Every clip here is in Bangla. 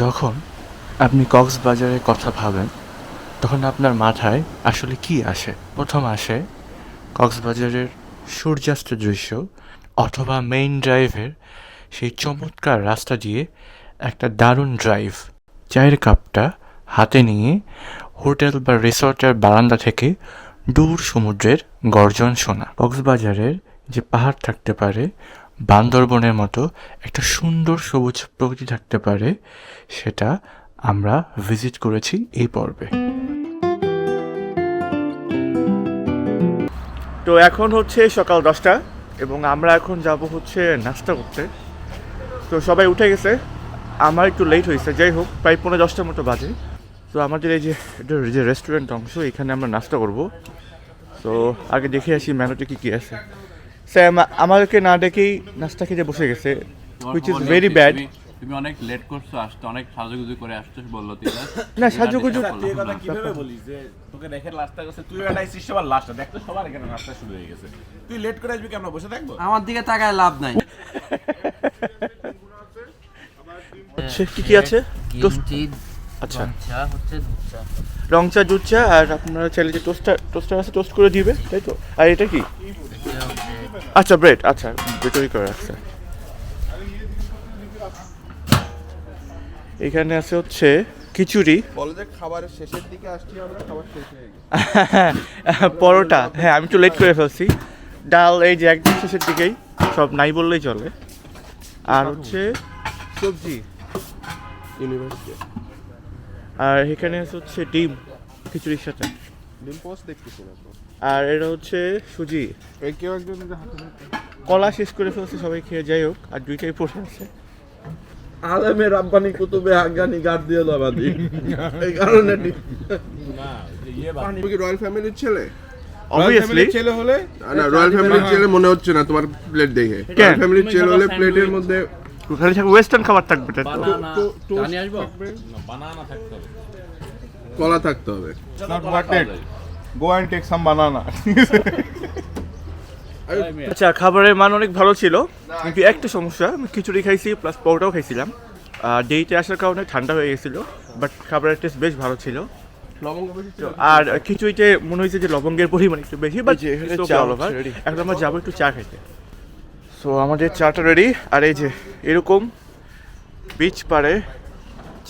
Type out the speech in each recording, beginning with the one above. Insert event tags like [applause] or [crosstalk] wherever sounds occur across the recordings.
যখন আপনি কক্সবাজারের কথা ভাবেন, তখন আপনার মাথায় আসলে কি আসে? প্রথম আসে কক্সবাজারের সূর্যাস্ত দৃশ্য অথবা মেইন ড্রাইভের সেই চমৎকার রাস্তা দিয়ে একটা দারুণ ড্রাইভ চায়ের কাপটা হাতে নিয়ে হোটেল বা রিসর্টের বারান্দা থেকে দূর সমুদ্রের গর্জন শোনা। কক্সবাজারের যে পাহাড় থাকতে পারে বান্দরবনের মতো একটা সুন্দর সবুজ প্রকৃতি থাকতে পারে, সেটা আমরা ভিজিট করেছি এই পর্বে। তো এখন হচ্ছে সকাল দশটা, এবং আমরা এখন যাব হচ্ছে নাস্তা করতে। তো সবাই উঠে গেছে। আমার একটু লেট হয়েছে, যাই হোক, প্রায় পনেরো দশটার মতো বাজে। তো আমাদের এই যে এটা যে রেস্টুরেন্ট অংশ, এখানে আমরা নাস্তা করব। তো আগে দেখে আসি মেনুতে কী কী আছে। স্যাম আমাদেরকে না ডেকেই নাস্তা খেতে বসে গেছে হুইচ ইজ ভেরি ব্যাড তুমি- অনেক লেট করছ আসতে অনেক সাজুগুজু করে আসছো বলল তিলা [laughs] না, সাজুগুজু- তুই এই কথা কীভাবে বলিস যে তোকে দেখে লাস্টটা গেছে তুই এটা আইছিস সবার লাস্টটা দেখ তো সবার এখানে নাস্তা শুরু হয়ে গেছে। তুই লেট করে আসবি কেন বসে থাকব? আমার দিকে তাকায় লাভ নাই। হচ্ছে কি কি আছে? আচ্ছা। হচ্ছে রং চা দুধ চা আর আপনারা চাইলে যে টোস্টার টোস্টার আছে টোস্ট করে দিবে তাই তো? আর এটা কি? আচ্ছা ব্রেড আচ্ছা বেটরি করে রাখছে। এখানে আছে হচ্ছে খিচুড়ি। বলে যে খাবারের শেষের দিকে আসছি আমরা খাবার শেষ হয়ে গেছে। [laughs] পরোটা হ্যাঁ আমি একটু লেট করে ফেলছি। ডাল এই যে একদম শেষের দিকেই সব নাই বললেই চলে। আর হচ্ছে সবজি। ইউনিভার্সিটি আর এখানে আছে হচ্ছে ডিম খিচুড়ির সাথে। ডিম পোস্ট দেখতেছি না আর এটা হচ্ছে সুজি। কেউ একজন যদি হাতে ধরতে কলা শেষ করে ফেলছে সবাই খেয়ে যাই হোক আর দুইটাই পড়ে আছে। আলেমে রাব্বানি কুতুবে দিয়ে লাবাদি এই কারণে কি রয়্যাল ফ্যামিলির ছেলে? অবভিয়াসলি ছেলে হলে? না রয়্যাল ফ্যামিলির ছেলে মনে হচ্ছে না তোমার প্লেট দেখে। রয়্যাল ফ্যামিলির ছেলে হলে প্লেটের মধ্যে থাকবে ওয়েস্টার্ন খাবার থাকবে তাই তো? জানি আসব? বানানা থাকতে হবে। কলা থাকতে হবে। Go and take some banana আচ্ছা খাবারের মান অনেক ভালো ছিল কিন্তু একটা সমস্যা আমি খিচুড়ি খাইছি প্লাস পরোটাও খাইছিলাম। আর ডেইতে আসার কারণে ঠান্ডা হয়ে গেছিল বাট খাবারের টেস্ট বেশ ভালো ছিল? আর খিচুড়িতে মনে হয়েছে যে লবঙ্গের পরিমাণ একটু বেশি বাট এখানে আমরা যাব একটু চা খাইতে সো আমাদের চাটা রেডি আর এই যে এরকম বিচ পারে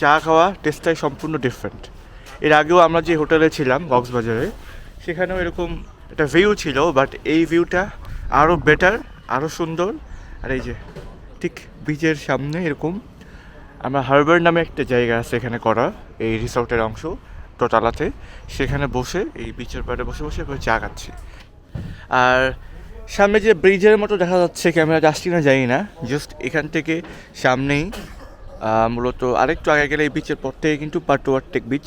চা খাওয়া টেস্টটাই সম্পূর্ণ ডিফারেন্ট এর আগেও আমরা যে হোটেলে ছিলাম কক্সবাজারে সেখানেও এরকম একটা ভিউ ছিল বাট এই ভিউটা আরও বেটার আরও সুন্দর। আর এই যে, ঠিক বিচের সামনে এরকম, আমরা হারবার নামে একটা জায়গা আছে এখানে করা এই রিসর্টের অংশ, দোতলাতে। সেখানে বসে, এই বিচের পাড়ে বসে বসে চা খাচ্ছি। আর সামনে যে ব্রিজের মতো দেখা যাচ্ছে ক্যামেরা আসছি না জানি না জাস্ট এখান থেকে সামনেই মূলত আরেকটু আগে গেলে এই বিচের পর থেকে কিন্তু পাটুয়ারটেক বিচ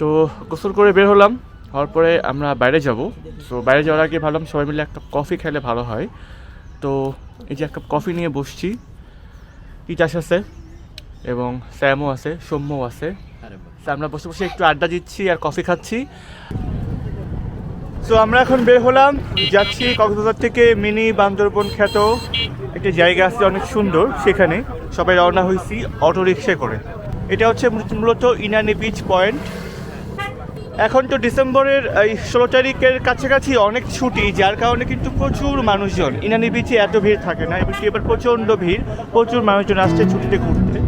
তো গোসল করে বের হলাম। হওয়ার পরে আমরা বাইরে যাব। তো বাইরে যাওয়ার আগে ভাবলাম সবাই মিলে একটা কফি খেলে ভালো হয়। তো এই যে এক কাপ কফি নিয়ে বসছি। তিতাস আছে? এবং স্যামও আছে সৌম্যও আছে। আমরা বসে বসে একটু আড্ডা দিচ্ছি আর কফি খাচ্ছি। তো আমরা এখন বের হলাম। যাচ্ছি কক্সবাজার থেকে মিনি বান্দরবন খ্যাত একটা জায়গা আছে অনেক সুন্দর সেখানে। সবাই রওনা হয়েছি অটো রিক্সা করে। এটা হচ্ছে মূলত ইনানি বিচ পয়েন্ট এখন তো ডিসেম্বরের, এই ষোলো তারিখের কাছাকাছি অনেক ছুটি, যার কারণে কিন্তু প্রচুর মানুষজন ইনানি বিচে এত ভিড় থাকে না এবং এবার প্রচণ্ড ভিড়, প্রচুর মানুষজন আসছে ছুটিতে ঘুরতে।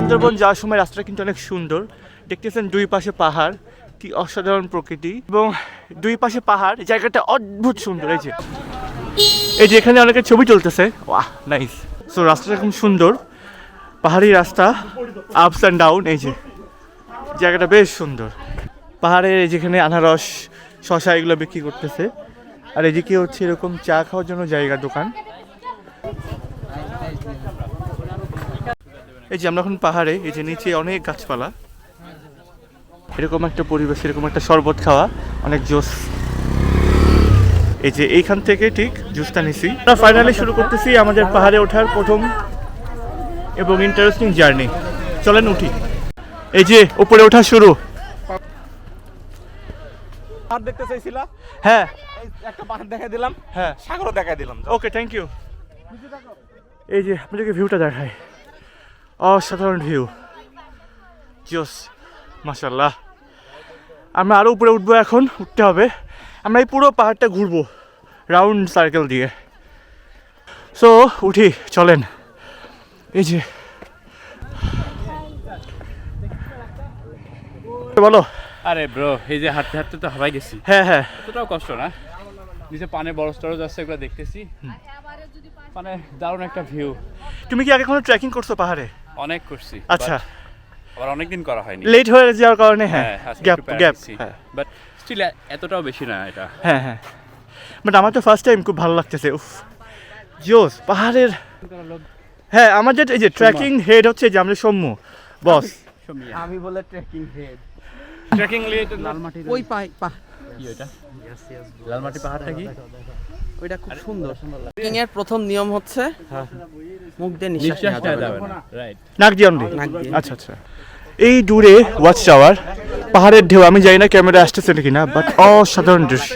বান্দরবন যাওয়ার সময় রাস্তাটা কিন্তু অনেক সুন্দর। দেখতেছেন দুই পাশে পাহাড়, কি অসাধারণ প্রকৃতি এবং দুই পাশে পাহাড়, জায়গাটা অদ্ভুত সুন্দর, এই যে। এই যে এখানে অনেকের ছবি চলতেছে ওয়াহ নাইস সো রাস্তাটা খুব সুন্দর। পাহাড়ি রাস্তা আপস অ্যান্ড ডাউন এই যে। জায়গাটা বেশ সুন্দর। পাহাড়ে যেখানে আনারস, শশা এগুলো বিক্রি করতেছে। আর এদিকে হচ্ছে এরকম চা খাওয়ার জন্য জায়গা, দোকান। এই যে আমরা এখন পাহাড়ে এই যে নিচে অনেক গাছপালা। এরকম একটা পরিবেশ এরকম একটা শরবত খাওয়া অনেক জোস। এই যে এইখান থেকে ঠিক জুসটা নিছি। আমরা ফাইনালি শুরু করতেছি আমাদের পাহাড়ে ওঠার প্রথম এবং ইন্টারেস্টিং জার্নি চলেন উঠি। এই যে উপরে ওঠা শুরু। পাহাড় দেখতে চাইছিলা? হ্যাঁ। একটা পাহাড় দেখা দিলাম। হ্যাঁ। সাগরও দেখা দিলাম ওকে থ্যাংক ইউ এই যে আপনাদেরকে ভিউটা দেখাই। অসাধারণ ভিউ জোস মাশাল্লাহ আমরা আরও উপরে উঠবো এখন উঠতে হবে। আমরা এই পুরো পাহাড়টা ঘুরবো রাউন্ড সার্কেল দিয়ে। সো উঠি চলেন। এই যে। বলো। আরে ব্রো এই যে হাঁটতে হাঁটতে তো হারাই গেছি। হ্যাঁ হ্যাঁ। এতটাও কষ্ট না? নিচে পানে বড় স্টরও যাচ্ছে এগুলো দেখতেছি। মানে দারুণ একটা ভিউ তুমি কি আগে কোনো ট্রেকিং করছ পাহাড়ে? অনেক করছি আচ্ছা। আবার অনেকদিন করা হয়নি। লেট হয়ে যাওয়ার কারণে হ্যাঁ গ্যাপ গ্যাপ হ্যাঁ। বাট স্টিল এতটাও বেশি না এটা। হ্যাঁ হ্যাঁ। বাট আমার তো ফার্স্ট টাইম খুব ভালো লাগতেছে উফ। জোস পাহাড়ের হ্যাঁ আমাদের এই যে ট্রেকিং হেড হচ্ছে যে আমাদের সৌম্য বস আমি বলে ট্রেকিং হেড ট্রেকিং লিড লালমাটির ওই পাই পা কি ওটা লালমাটি পাহাড়টা কি? ওইটা খুব সুন্দর। ট্রেকিং এর প্রথম নিয়ম হচ্ছে মুখ দিয়ে নিঃশ্বাস নেওয়া যাবে না। নাক দিয়ে অনলি? আচ্ছা আচ্ছা। এই দূরে ওয়াচ টাওয়ার পাহাড়ের ঢেউ আমি জানি না ক্যামেরা আসতেছে নাকি না বাট অসাধারণ দৃশ্য।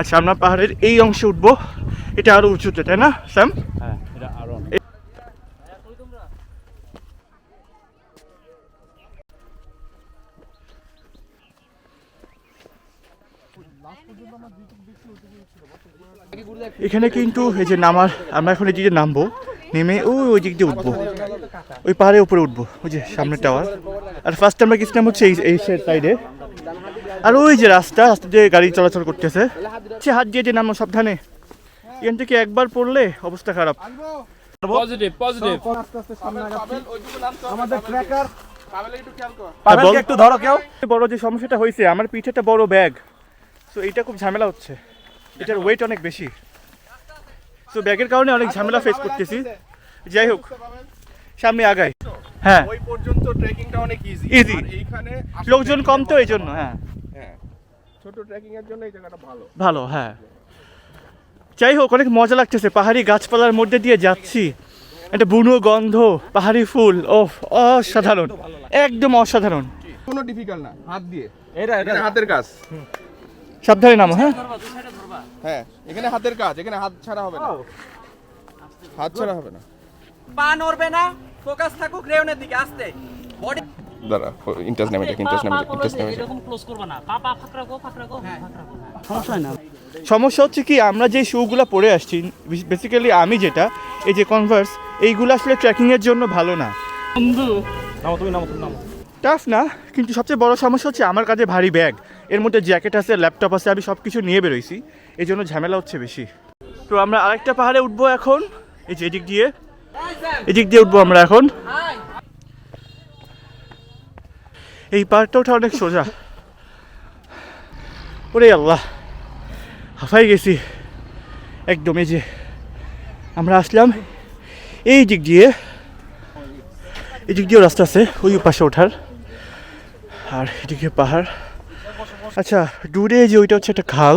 আচ্ছা আমরা পাহাড়ের এই অংশে উঠবো। এটা আরও উঁচুতে তাই না স্যাম? হ্যাঁ। এখানে কিন্তু এই যে নামার আমরা এখন এই যে নামবো নেমে ওই ওই দিক দিয়ে উঠবো। ওই পাহাড়ের উপরে উঠবো ওই যে সামনে টাওয়ার আর ফার্স্ট আমরা গেছিলাম হচ্ছে এই এই সাইডে আর ওই যে রাস্তা রাস্তা দিয়ে গাড়ি চলাচল করতেছে। সে হাত দিয়ে যে নামো সাবধানে। এখান থেকে একবার পড়লে অবস্থা খারাপ। পজিটিভ পজিটিভ আমাদের ট্র্যাকার একটু ধরো কেউ। বড় যে সমস্যাটা হয়েছে আমার পিঠে একটা বড় ব্যাগ সো এইটা খুব ঝামেলা হচ্ছে। এটার ওয়েট অনেক বেশি। সো ব্যাগের কারণে অনেক ঝামেলা ফেস করতেছি। যাই হোক সামনে আগাই। হ্যাঁ। ওই পর্যন্ত ট্রেকিংটা অনেক ইজি ইজি এইখানে লোকজন কম তো এই জন্য হ্যাঁ। হ্যাঁ। ছোট ট্রেকিং এর জন্য এই জায়গাটা ভালো। ভালো হ্যাঁ। যাই হোক অনেক মজা লাগতেছে। পাহাড়ি গাছপালার মধ্যে দিয়ে যাচ্ছি। একটা বুনো গন্ধ পাহাড়ি ফুল ও অসাধারণ। একদম অসাধারণ। কোনো ডিফিকাল্ট না হাত দিয়ে। এটা এটা। হাতের কাজ। সাবধানে নামো হ্যাঁ? হ্যাঁ এখানে হাতের কাজ এখানে হাত ছাড়া হবে না। হাত ছাড়া হবে না। পা নড়বে না ফোকাস থাকুক রেউনের দিকে আস্তে। বডি দাঁড়া ইন্টারেস্ট নেমে যাক ইন্টারেস্ট নেমে যাক ইন্টারেস্ট নেমে যাক। এরকম ক্লোজ করবা না। পা পা ফাঁক রাখো ফাঁক রাখো ফাঁক রাখো সমস্যা হয় না। সমস্যা হচ্ছে কি আমরা যে শুগুলো পরে আসছি বেসিক্যালি আমি যেটা এই যে কনভার্স এইগুলো আসলে ট্রেকিংয়ের জন্য ভালো না। টাফ না কিন্তু সবচেয়ে বড় সমস্যা হচ্ছে আমার কাছে ভারী ব্যাগ এর মধ্যে জ্যাকেট আছে, ল্যাপটপ আছে, আমি সব কিছু নিয়ে বেরোইছি। এই জন্য ঝামেলা হচ্ছে বেশি। তো আমরা আরেকটা পাহাড়ে উঠবো এখন। এই যে এদিক দিয়ে। এদিক দিয়ে উঠবো আমরা এখন। এই পাহাড়টা ওঠা অনেক সোজা। ওরে আল্লাহ, হাফাই গেছি। একদম এই যে আমরা আসলাম। এই দিক দিয়ে, এই দিক দিয়েও রাস্তা আছে, ওই পাশে ওঠার। আর এদিকে পাহাড়। আচ্ছা দূরে যে ওইটা হচ্ছে একটা খাল,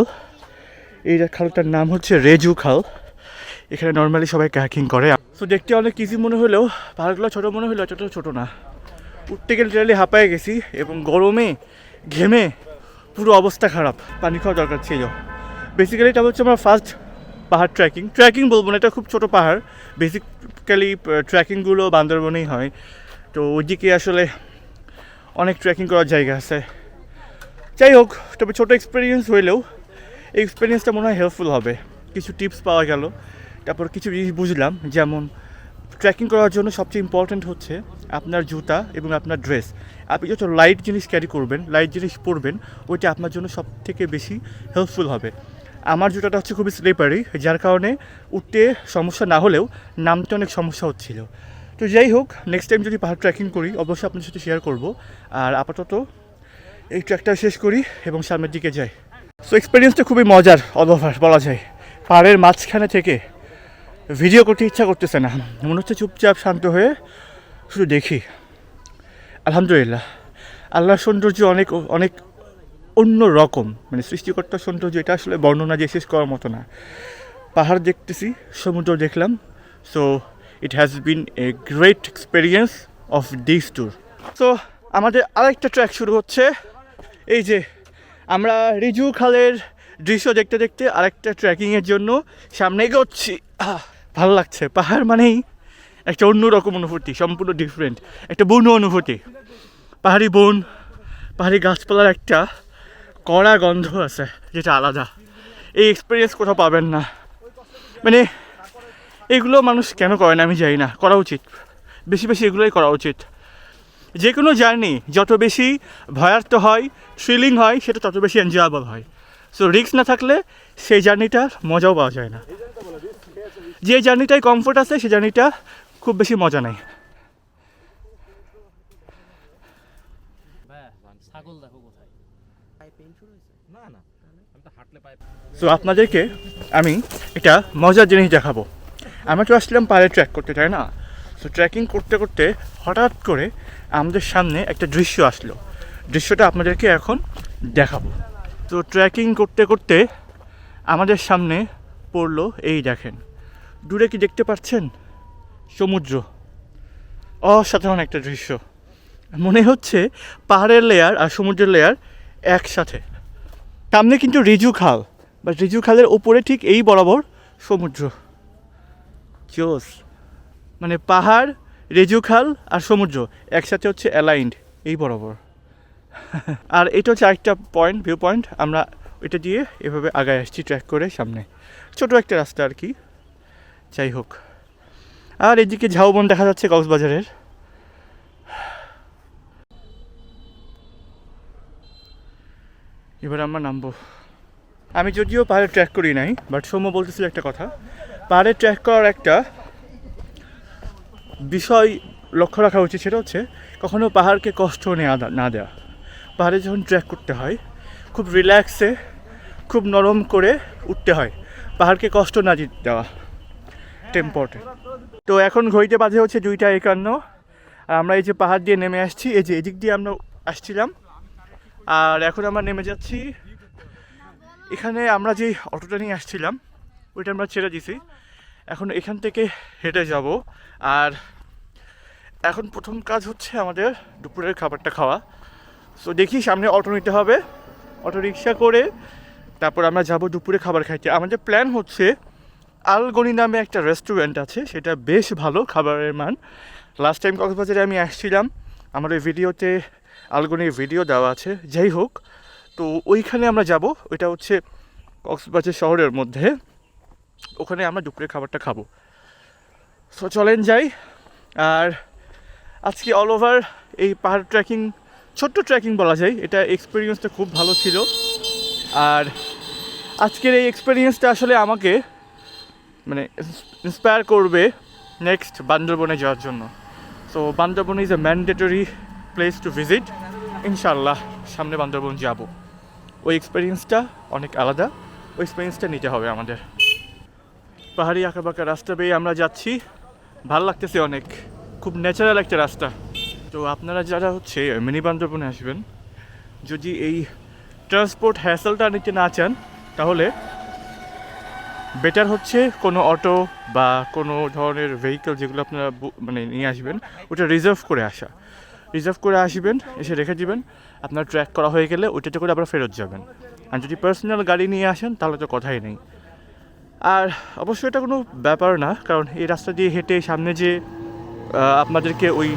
এই খালটার নাম হচ্ছে রেজু খাল। এখানে নর্মালি সবাই ক্যাকিং করে। তো দেখতে অনেক ইজি মনে হলেও, পাহাড়গুলো ছোটো মনে হলেও এতটাও ছোটো না। উঠতে গেলে টেলে হাঁপায়ে গেছি এবং গরমে, ঘেমে পুরো অবস্থা খারাপ। পানি খাওয়া দরকার ছিল। বেসিক্যালি এটা হচ্ছে আমার ফার্স্ট পাহাড় ট্রেকিং ট্রেকিং বলব না, এটা খুব ছোটো পাহাড়। বেসিক্যালি ট্রেকিংগুলো বান্দরবনেই হয়। তো ওইদিকে আসলে অনেক ট্রেকিং করার জায়গা আছে। যাই হোক তবে ছোটো এক্সপিরিয়েন্স হইলেও এই এক্সপিরিয়েন্সটা মনে হয় হেল্পফুল হবে। কিছু টিপস পাওয়া গেল। তারপর কিছু জিনিস বুঝলাম, যেমন ট্রেকিং করার জন্য সবচেয়ে ইম্পর্ট্যান্ট হচ্ছে আপনার জুতা এবং আপনার ড্রেস আপনি যত লাইট জিনিস ক্যারি করবেন লাইট জিনিস পরবেন, ওইটা আপনার জন্য সব থেকে বেশি হেল্পফুল হবে। আমার জুতাটা হচ্ছে খুবই স্লিপারি যার কারণে উঠতে সমস্যা না হলেও নামতে অনেক সমস্যা হচ্ছিল। তো যাই হোক নেক্সট টাইম যদি পাহাড় ট্রেকিং করি, অবশ্যই আপনার সাথে শেয়ার করব। আর আপাতত এই ট্র্যাকটা শেষ করি এবং সামনের দিকে যাই। সো এক্সপিরিয়েন্সটা খুবই মজার অদভার বলা যায়। পাহাড়ের মাঝখানে থেকে ভিডিও করতে ইচ্ছা করতেছে না। মনে হচ্ছে চুপচাপ শান্ত হয়ে শুধু দেখি। আলহামদুলিল্লাহ। আল্লাহর সৌন্দর্য অনেক অনেক অন্য রকম। মানে সৃষ্টিকর্তার সৌন্দর্য, এটা আসলে বর্ণনা দিয়ে শেষ করার মতো না। পাহাড় দেখতেছি, সমুদ্র দেখলাম। So it has been a great experience of this tour so আমাদের আরেকটা ট্র্যাক শুরু হচ্ছে। এই যে, আমরা রিজু খালের দৃশ্য দেখতে দেখতে আরেকটা ট্রেকিংয়ের জন্য সামনে এগোচ্ছি। ভালো লাগছে। পাহাড় মানেই একটা অন্যরকম অনুভূতি, সম্পূর্ণ ডিফারেন্ট একটা বন্য অনুভূতি। পাহাড়ি বন, পাহাড়ি গাছপালার একটা কড়া গন্ধ আছে, যেটা আলাদা। এই এক্সপিরিয়েন্স কোথাও পাবেন না। মানে এগুলো মানুষ কেন করে না আমি জানি না, করা উচিত। বেশি বেশি এগুলোই করা উচিত। যে কোনো জার্নি, যত বেশি ভয়ার্থ হয় থ্রিলিং হয়, সেটা তত বেশি এনজয়েবল হয়। সো রিস্ক না থাকলে সেই জার্নিটার মজাও পাওয়া যায় না। যে জার্নিটায় কমফোর্ট আছে সেই জার্নিটা খুব বেশি মজা নেই। সো আপনাদেরকে আমি এটা মজার জিনিস দেখাবো। আমরা তো আসলাম পাহাড়ে ট্র্যাক করতে, তাই না? সো ট্রেকিং করতে করতে হঠাৎ করে আমাদের সামনে একটা দৃশ্য আসলো। দৃশ্যটা আপনাদেরকে এখন দেখাবো। তো ট্রেকিং করতে করতে আমাদের সামনে পড়ল, এই দেখেন। দূরে কি দেখতে পাচ্ছেন? সমুদ্র। অসাধারণ একটা দৃশ্য। মনে হচ্ছে পাহাড়ের লেয়ার আর সমুদ্রের লেয়ার একসাথে। সামনে কিন্তু রিজু খাল বা রিজু খালের ওপরে ঠিক এই বরাবর সমুদ্র। জোস মানে পাহাড়, রেজু খাল আর সমুদ্র, একসাথে হচ্ছে অ্যালাইন্ড এই বরাবর। [laughs] আর এটা হচ্ছে আরেকটা পয়েন্ট ভিউ পয়েন্ট আমরা এটা দিয়ে এভাবে আগায় আসছি ট্র্যাক করে সামনে। ছোট একটা রাস্তা আর কি। যাই হোক। আর এদিকে ঝাউবন দেখা যাচ্ছে কক্সবাজারের। এবার আমরা নামবো। আমি যদিও পাহাড়ে ট্র্যাক করি নাই বাট সৌম্য বলতেছিল একটা কথা। পাহাড়ে ট্র্যাক করার একটা বিষয় লক্ষ্য রাখা উচিত সেটা হচ্ছে কখনো পাহাড়কে কষ্ট নেওয়া না দেওয়া পাহাড়ে যখন ট্র্যাক করতে হয়, খুব রিল্যাক্সে খুব নরম করে উঠতে হয়। পাহাড়কে কষ্ট না দেওয়া এটা তো। এখন ঘড়িতে বাজে হচ্ছে দুইটা একান্ন। আর আমরা এই যে পাহাড় দিয়ে নেমে আসছি, এই যে এদিক দিয়ে আমরা আসছিলাম। আর এখন আমরা নেমে যাচ্ছি। এখানে আমরা যে অটোটা নিয়ে আসছিলাম, ওইটা আমরা ছেড়ে দিছি। এখন এখান থেকে হেঁটে যাব। আর এখন প্রথম কাজ হচ্ছে আমাদের দুপুরের খাবারটা খাওয়া। সো দেখি সামনে অটো নিতে হবে। অটো রিক্সা করে তারপর আমরা যাব দুপুরে খাবার খাইতে। আমাদের প্ল্যান হচ্ছে আলগনি নামে একটা রেস্টুরেন্ট আছে, সেটা বেশ ভালো, খাবারের মান। লাস্ট টাইম কক্সবাজারে আমি আসছিলাম, আমার ওই ভিডিওতে আলগনির ভিডিও দেওয়া আছে। যাই হোক, তো ওইখানে আমরা যাব। ওইটা হচ্ছে কক্সবাজার শহরের মধ্যে। ওখানে আমরা দুপুরে খাবারটা খাব। সো চলেন যাই। আর আজকে অল ওভার এই পাহাড় ট্রেকিং ছোট্ট ট্রেকিং বলা যায়। এটা এক্সপিরিয়েন্সটা খুব ভালো ছিল। আর আজকের এই এক্সপিরিয়েন্সটা আসলে আমাকে মানে ইন্সপায়ার করবে নেক্সট বান্দরবনে যাওয়ার জন্য। So Bandarban is a mandatory place to visit ইনশাল্লাহ সামনে বান্দরবন যাব। ওই এক্সপিরিয়েন্সটা অনেক আলাদা। ওই এক্সপিরিয়েন্সটা নিতে হবে আমাদের। পাহাড়ি আঁকাবাঁকা রাস্তা বেয়ে আমরা যাচ্ছি। ভালো লাগতেছে অনেক। খুব ন্যাচারাল একটা রাস্তা। তো আপনারা যারা হচ্ছে মিনি বান্দরবনে আসবেন, যদি এই ট্রান্সপোর্ট হ্যাসেলটা নিতে না চান, তাহলে বেটার হচ্ছে কোনো অটো বা কোনো ধরনের ভেহিকেল যেগুলো আপনারা মানে নিয়ে আসবেন, ওটা রিজার্ভ করে আসা। রিজার্ভ করে আসবেন, এসে রেখে দিবেন। আপনার ট্র্যাক করা হয়ে গেলে ওইটাতে করে আবার ফেরত যাবেন। আর যদি পার্সোনাল গাড়ি নিয়ে আসেন, তাহলে তো কথাই নেই। আর অবশ্যই এটা কোনো ব্যাপার না, কারণ এই রাস্তা দিয়ে হেঁটে সামনে যে আপনাদেরকে ওই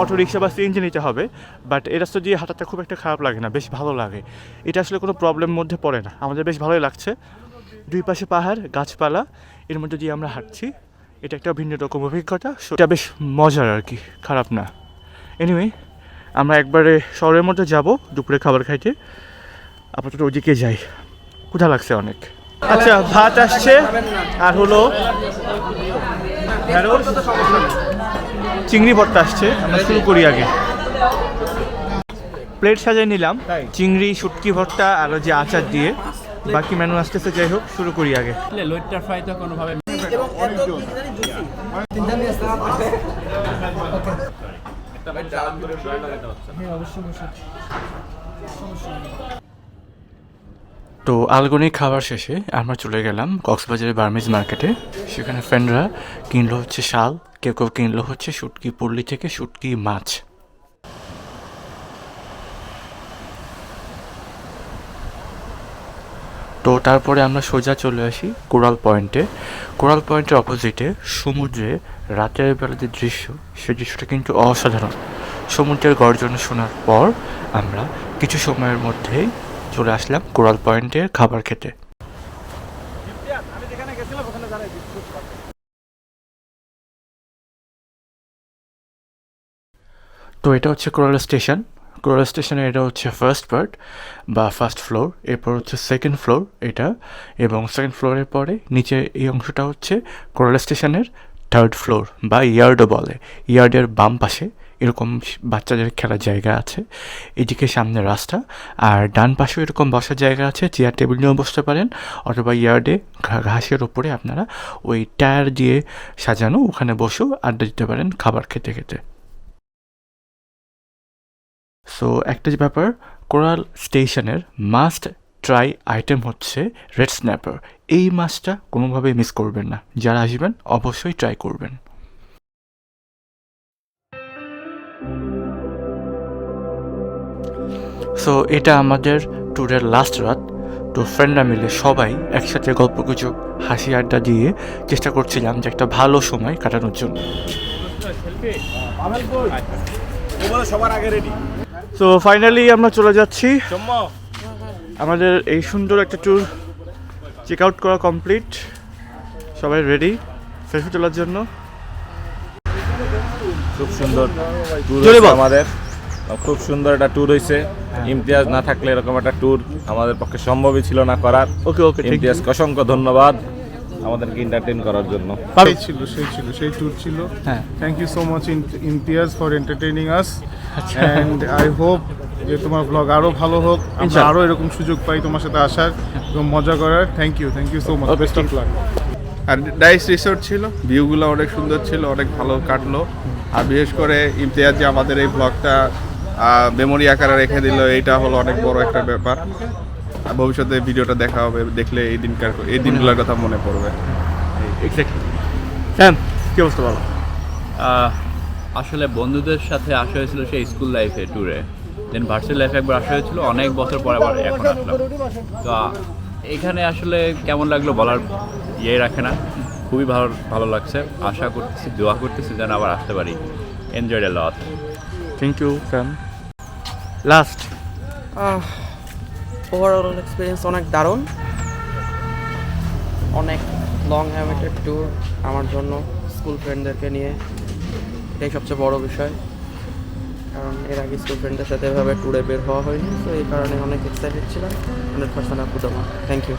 অটো রিক্সা বা সিএনজি নিতে হবে বাট এই রাস্তা দিয়ে হাঁটাতে খুব একটা খারাপ লাগে না, বেশ ভালো লাগে। এটা আসলে কোনো প্রবলেম মধ্যে পড়ে না, আমাদের বেশ ভালোই লাগছে। দুই পাশে পাহাড়, গাছপালা, এর মধ্যে দিয়ে আমরা হাঁটছি। এটা একটা ভিন্ন রকম অভিজ্ঞতা, সেটা বেশ মজার আর কি, খারাপ না। এনিওয়ে আমরা একবারে শহরের মধ্যে যাব, দুপুরে খাবার খাইতে। আপাতত ওদিকে যাই। ক্ষুধা লাগছে অনেক। আচ্ছা ভাত আসছে। আর হলো ঢেঁড়স, চিংড়ি ভর্তা আসছে। আমরা শুরু করি আগে। প্লেট সাজাই নিলাম। চিংড়ি শুটকি ভর্তা আর যে আচার দিয়ে। বাকি মেনু আসতেছে যাই হোক শুরু করি আগে। লইট্টার ফ্রাই তো কোনোভাবে ভাই চালান করে ড্রয়িং লাগাতে হচ্ছে তো আলগনি খাবার শেষে আমরা চলে গেলাম কক্সবাজারের বার্মিজ মার্কেটে। সেখানে ফ্রেন্ডরা কিনলো হচ্ছে শাল, কেউ কেউ কিনলো হচ্ছে শুটকি, পল্লি থেকে শুটকি মাছ। তো তারপরে আমরা সোজা চলে আসি কোরাল পয়েন্টে। কোরাল পয়েন্টের অপোজিটে সমুদ্রে রাতের বেলা যে দৃশ্য সেই দৃশ্যটা কিন্তু অসাধারণ। সমুদ্রের গর্জন শোনার পর আমরা কিছু সময়ের মধ্যেই চলে আসলাম কোরাল পয়েন্টের খাবার খেতে। তো এটা হচ্ছে কোরাল স্টেশন। কোরাল স্টেশনের এটা হচ্ছে ফার্স্ট পার্ট বা ফার্স্ট ফ্লোর এরপর হচ্ছে সেকেন্ড ফ্লোর এটা, এবং সেকেন্ড ফ্লোরের পরে নিচে এই অংশটা হচ্ছে কোরাল স্টেশনের থার্ড ফ্লোর বা ইয়ার্ডও বলে। ইয়ার্ডের বাম পাশে এরকম বাচ্চাদের খেলার জায়গা আছে, এদিকে সামনে রাস্তা, আর ডান পাশেও এরকম বসার জায়গা আছে, চেয়ার টেবিল নিয়েও বসতে পারেন, অথবা ইয়ার্ডে ঘাসের ওপরে আপনারা ওই টায়ার দিয়ে সাজানো, ওখানে বসেও আড্ডা দিতে পারেন খাবার খেতে খেতে। সো একটা যে ব্যাপার, কোরাল স্টেশনের মাস্ট ট্রাই আইটেম হচ্ছে রেড স্ন্যাপার এই মাছটা কোনোভাবেই মিস করবেন না। যারা আসবেন, অবশ্যই ট্রাই করবেন। সো এটা আমাদের ট্যুরের লাস্ট রাত। তো ফ্রেন্ডরা মিলে সবাই একসাথে গল্পগুজব হাসি আড্ডা দিয়ে চেষ্টা করছিলাম যে একটা ভালো সময় কাটানোর জন্য। তো ফাইনালি আমরা চলে যাচ্ছি। আমাদের এই সুন্দর একটা ট্যুর চেক আউট করা কমপ্লিট সবাই রেডি সেলফি তোলার জন্য। খুব সুন্দর। আমাদের। খুব সুন্দর একটা ট্যুর হয়েছে ইমতিয়াজ না থাকলে এরকম একটা ট্যুর আমাদের পক্ষে সম্ভবই ছিল না করার। ওকে ওকে ঠিক ইমতিয়াজকে অসংখ্য ধন্যবাদ আমাদেরকে এন্টারটেইন করার জন্য। সেই ছিল সেই ছিল সেই ট্যুর ছিল। হ্যাঁ। Thank you so much Imtiaz for entertaining us and I hope যে তোমার ব্লগ আরও ভালো হোক। আমরা আরও এরকম সুযোগ পাই তোমার সাথে আসার। এবং মজা করার। Thank you thank you so much best of luck R dice resort ছিল। ভিউগুলো অনেক সুন্দর ছিল অনেক ভালো কাটলো। আর বিশেষ করে ইমতিয়াজ যে আমাদের এই ব্লগটা মেমোরি আকারে রেখে দিল এইটা হলো অনেক বড় একটা ব্যাপার। আর ভবিষ্যতে ভিডিওটা দেখা হবে দেখলে এই দিনকার এই দিনগুলোর কথা মনে পড়বে। এক্স্যাক্টলি স্যাম কি অবস্থা বলো? আসলে বন্ধুদের সাথে আসা হয়েছিল সেই স্কুল লাইফে ট্যুরে দেন ভার্সিটি লাইফে একবার আসা হয়েছিল অনেক বছর পরে আবার এখন আসলাম। তো এখানে আসলে কেমন লাগল বলার ইয়ে রাখে না। খুবই ভালো ভালো লাগছে। আশা করতেছি দোয়া করতেছি যেন আবার আসতে পারি। Enjoy a lot thank you Sam last overall experience অনেক দারুণ। অনেক লং হ্যামেটেড ট্যুর আমার জন্য স্কুল ফ্রেন্ডদেরকে নিয়ে। এটাই সবচেয়ে বড় বিষয়। কারণ এর আগে স্কুল ফ্রেন্ডদের সাথে এভাবে ট্যুরে বের হওয়া হয়নি তো এই কারণে অনেক এক্সাইটেড ছিলাম। হান্ড্রেড পার্সেন্ট আপুদমা থ্যাংক ইউ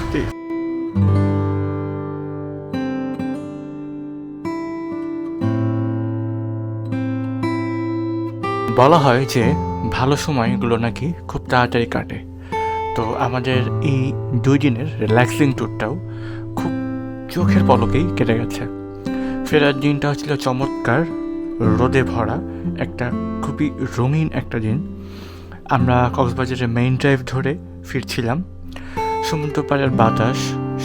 বলা হয় যে ভালো সময়গুলো নাকি খুব তাড়াতাড়ি কাটে। তো আমাদের এই দুই দিনের রিল্যাক্সিং ট্যুরটাও খুব চোখের পলকেই কেটে গেছে। ফেরার দিনটা ছিল চমৎকার, রোদে ভরা, একটা খুবই রঙিন একটা দিন। আমরা কক্সবাজারের মেইন ড্রাইভ ধরে ফিরছিলাম। সমুদ্র পাড়ের বাতাস,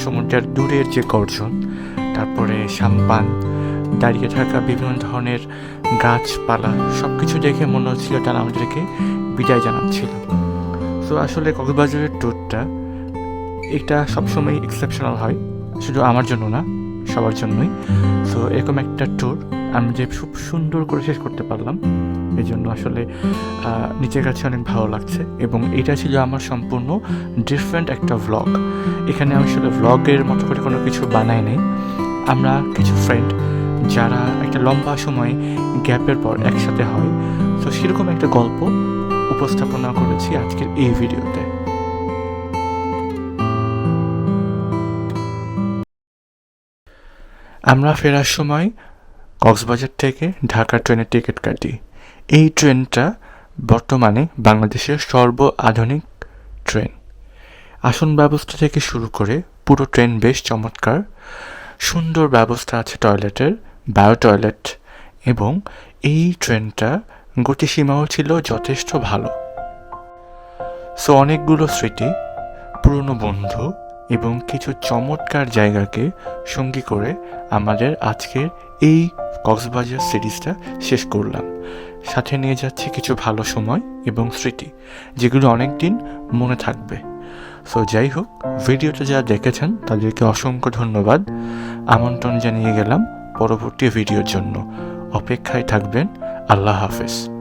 সমুদ্রের দূরের যে গর্জন, তারপরে সাম্পান দাঁড়িয়ে থাকা বিভিন্ন ধরনের গাছপালা সব কিছু দেখে মনে হচ্ছিল তারা আমাদেরকে বিদায় জানাচ্ছিল। সো আসলে কক্সবাজারের ট্যুরটা এটা সবসময় এক্সেপশনাল হয়, শুধু আমার জন্য না, সবার জন্যই। সো এরকম একটা ট্যুর আমি যে খুব সুন্দর করে শেষ করতে পারলাম এই জন্য আসলে নিজের কাছে অনেক ভালো লাগছে এবং এটা ছিল আমার সম্পূর্ণ ডিফারেন্ট একটা ভ্লগ এখানে আমি আসলে ভ্লগের মতো করে কোনো কিছু বানাই নাই। আমরা কিছু ফ্রেন্ড যারা একটা লম্বা সময় গ্যাপের পর একসাথে হয়। তো সেরকম একটা গল্প উপস্থাপনা করেছি আজকের এই ভিডিওতে। আমরা ফেরার সময় কক্সবাজার থেকে ঢাকা ট্রেনের টিকিট কাটি। এই ট্রেনটা বর্তমানে বাংলাদেশের সর্ব আধুনিক ট্রেন। আসন ব্যবস্থা থেকে শুরু করে পুরো ট্রেন বেশ চমৎকার। সুন্দর ব্যবস্থা আছে টয়লেটের। বায়ো টয়লেট এবং এই ট্রেনটা গতিসীমাও ছিল যথেষ্ট ভালো। সো অনেকগুলো স্মৃতি, পুরনো বন্ধু এবং কিছু চমৎকার জায়গাকে সঙ্গী করে আমাদের আজকের এই কক্সবাজার সিরিজটা শেষ করলাম। সাথে নিয়ে যাচ্ছি কিছু ভালো সময় এবং স্মৃতি, যেগুলো অনেক দিন মনে থাকবে। সো যাই হোক, ভিডিওটা যারা দেখেছেন তাদেরকে অসংখ্য ধন্যবাদ। আমন্ত্রণ জানিয়ে গেলাম। পরবর্তী ভিডিওর জন্য অপেক্ষায় থাকবেন। আল্লাহ হাফেজ।